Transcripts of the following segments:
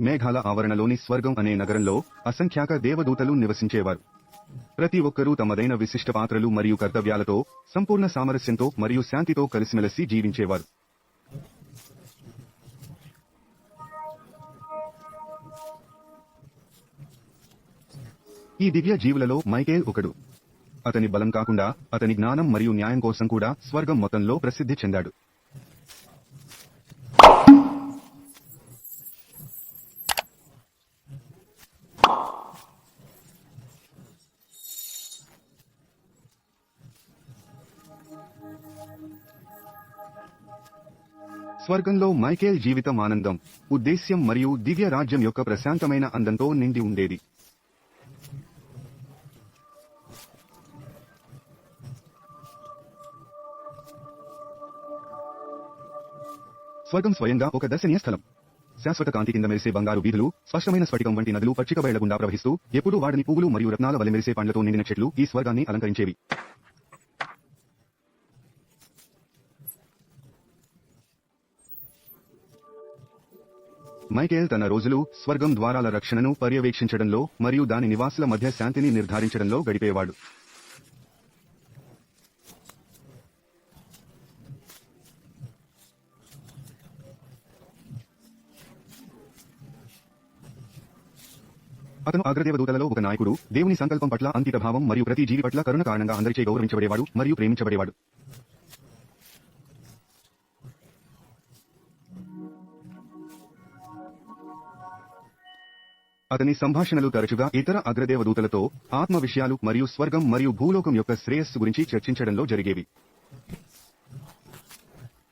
మేఘాల ఆవరణలోని స్వర్గం అనే నగరంలో అసంఖ్యాక దేవదూతలు నివసించేవారు. ప్రతి ఒక్కరూ తమదైన విశిష్ట పాత్రలు మరియు కర్తవ్యాలతో సంపూర్ణ సామరస్యంతో మరియు శాంతితో కలిసిమెలిసి జీవించేవారు. ఈ దివ్య జీవులలో మైకేల్ ఒకడు. అతని బలం కాకుండా అతని జ్ఞానం మరియు న్యాయం కోసం కూడా స్వర్గం మొత్తంలో ప్రసిద్ధి చెందాడు. స్వర్గంలో మైకేల్ జీవితం ఆనందం ఉద్దేశ్యం మరియు దివ్య రాజ్యం యొక్క ప్రశాంతమైన అందంతో నిండి ఉండేది. స్వర్గం స్వయంగా ఒక దర్శనీయ స్థలం. శాశ్వత కాంతి కింద మెరిసే బంగారు వీధులు స్పష్టమైన స్ఫటికం వంటి నదులు పచ్చిక బయళ్ళగుండా ప్రవహిస్తూ ఎప్పుడూ వాడిని పువ్వులు మరియు రత్నాల వలె మెరిసే పండ్లతో నిండిన చెట్లు ఈ స్వర్గాన్ని అలంకరించేవి. మైకేల్ తన రోజులు స్వర్గం ద్వారాల రక్షణను పర్యవేక్షించడంలో మరియు దాని నివాసుల మధ్య శాంతిని నిర్ధారించడంలో గడిపేవాడు. అతను అగ్రదేవదూతలలో ఒక నాయకుడు దేవుని సంకల్పం పట్ల అంకిత భావం మరియు ప్రతి జీవి పట్ల కరుణ కారణంగా అందరిచే గౌరవించబడేవాడు మరియు ప్రేమించబడేవాడు. అతని సంభాషణలు తరచుగా ఇతర అగ్రదేవదూతలతో ఆత్మ విషయాలు మరియు స్వర్గం మరియు భూలోకం యొక్క శ్రేయస్సు గురించి చర్చించడంలో జరిగేవి.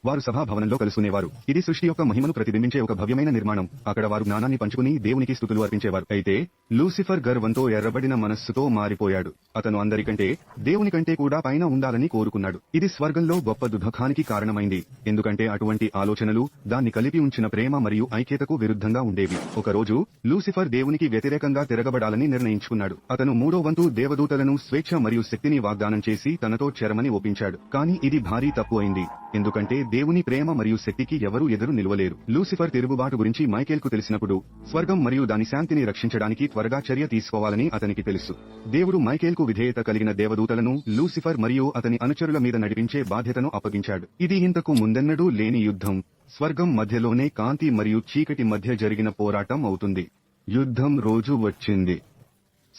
వారు సభాభవనంలో కలుసుకునేవారు. ఇది సృష్టి యొక్క మహిమను ప్రతిబింబించే ఒక భవ్యమైన నిర్మాణం. అక్కడ వారు జ్ఞానాన్ని పంచుకుని దేవునికి స్థుతులు అర్పించేవారు. అయితే లూసిఫర్ గర్వంతో ఎర్రబడిన మనస్సుతో మారిపోయాడు. అతను అందరికంటే దేవుని కంటే కూడా పైన ఉండాలని కోరుకున్నాడు. ఇది స్వర్గంలో గొప్ప దుఃఖానికి కారణమైంది. ఎందుకంటే అటువంటి ఆలోచనలు దాన్ని కలిపి ఉంచిన ప్రేమ మరియు ఐక్యతకు విరుద్ధంగా ఉండేవి. ఒక రోజు లూసిఫర్ దేవునికి వ్యతిరేకంగా తిరగబడాలని నిర్ణయించుకున్నాడు. అతను మూడో వంతు దేవదూతలను స్వేచ్ఛ మరియు శక్తిని వాగ్దానం చేసి తనతో చెరమని ఒప్పించాడు. కానీ ఇది భారీ తప్పు అయింది. ఎందుకంటే దేవుని ప్రేమ మరియు శక్తికి ఎవరూ ఎదురు నిలవలేరు. లూసిఫర్ తిరుగుబాటు గురించి మైకేల్కు తెలిసినప్పుడు స్వర్గం మరియు దాని శాంతిని రక్షించడానికి త్వరగా చర్య తీసుకోవాలని అతనికి తెలుసు. దేవుడు మైకేల్కు విధేయత కలిగిన దేవదూతలను లూసిఫర్ మరియు అతని అనుచరుల మీద నడిపించే బాధ్యతను అప్పగించాడు. ఇది ఇంతకు ముందెన్నడూ లేని యుద్ధం. స్వర్గం మధ్యలోనే కాంతి మరియు చీకటి మధ్య జరిగిన పోరాటం అవుతుంది. యుద్ధం రోజు వచ్చింది.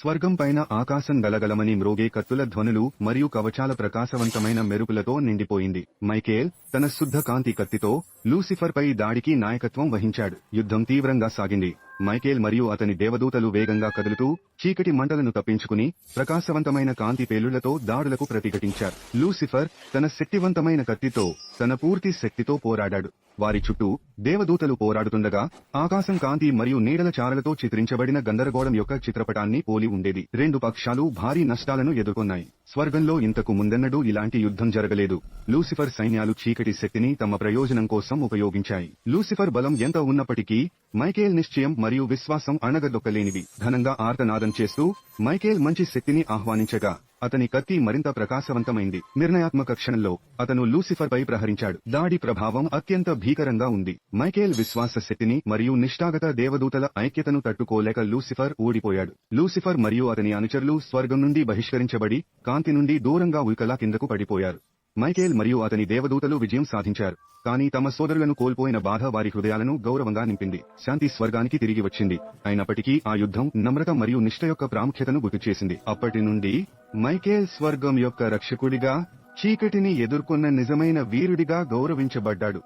స్వర్గం పైన ఆకాశం గలగలమని మ్రోగే కత్తుల ధ్వనులు మరియు కవచాల ప్రకాశవంతమైన మెరుపులతో నిండిపోయింది. మైకేల్ తన శుద్ధ కాంతి కత్తితో లూసిఫర్ పై దాడికి నాయకత్వం వహించాడు. యుద్ధం తీవ్రంగా సాగింది. మైకేల్ మరియు అతని దేవదూతలు వేగంగా కదులుతూ చీకటి మంటలను తప్పించుకుని ప్రకాశవంతమైన కాంతి పేలుళ్ళతో దాడులకు ప్రతిఘటించారు. లూసిఫర్ తన శక్తివంతమైన కత్తితో తన పూర్తి శక్తితో పోరాడాడు. వారి చుట్టూ దేవదూతలు పోరాడుతుండగా ఆకాశం కాంతి మరియు నీడల చారలతో చిత్రించబడిన గందరగోళం యొక్క చిత్రపటాన్ని పోలి ఉండేది. రెండు పక్షాలు భారీ నష్టాలను ఎదుర్కొన్నాయి. స్వర్గంలో ఇంతకు ముందెన్నడూ ఇలాంటి యుద్ధం జరగలేదు. లూసిఫర్ సైన్యాలు చీకటి శక్తిని తమ ప్రయోజనం కోసం ఉపయోగించాయి. లూసిఫర్ బలం ఎంత ఉన్నప్పటికీ మైకేల్ నిశ్చయం మరియు విశ్వాసం అణగదొక్కలేనివి. ఘనంగా ఆర్తనాదం చేస్తూ మైకేల్ మంచి శక్తిని ఆహ్వానించగా అతని కత్తి మరింత ప్రకాశవంతమైంది. నిర్ణయాత్మక క్షణంలో అతను లూసిఫర్ పై ప్రహరించాడు. దాడి ప్రభావం అత్యంత భీకరంగా ఉంది. మైకేల్ విశ్వాస శక్తిని మరియు నిష్ఠాగత దేవదూతల ఐక్యతను తట్టుకోలేక లూసిఫర్ ఓడిపోయాడు లూసిఫర్ మరియు అతని అనుచరులు స్వర్గం నుండి బహిష్కరించబడి కాంతి నుండి దూరంగా ఉల్కలా కిందకు పడిపోయారు. మైకేల్ మరియు అతని దేవదూతలు విజయం సాధించారు. కానీ తమ సోదరులను కోల్పోయిన బాధ వారి హృదయాలను గౌరవంగా నింపింది. శాంతి స్వర్గానికి తిరిగి వచ్చింది. అయినప్పటికీ ఆ యుద్ధం నమ్రత మరియు నిష్ట యొక్క ప్రాముఖ్యతను గుర్తు చేసింది. అప్పటి నుండి మైకేల్ స్వర్గం యొక్క రక్షకుడిగా చీకటిని ఎదుర్కొన్న నిజమైన వీరుడిగా గౌరవించబడ్డాడు.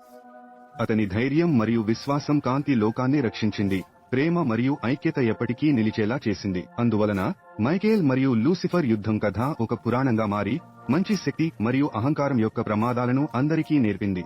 అతని ధైర్యం మరియు విశ్వాసం కాంతి లోకాన్ని రక్షించింది. ప్రేమ మరియు ఐక్యత ఎప్పటికీ నిలిచేలా చేసింది. అందువలన మైకేల్ మరియు లూసిఫర్ యుద్ధం కథ ఒక పురాణంగా మారి మంచి శక్తి మరియు అహంకారం యొక్క ప్రమాదాలను అందరికీ నేర్పింది.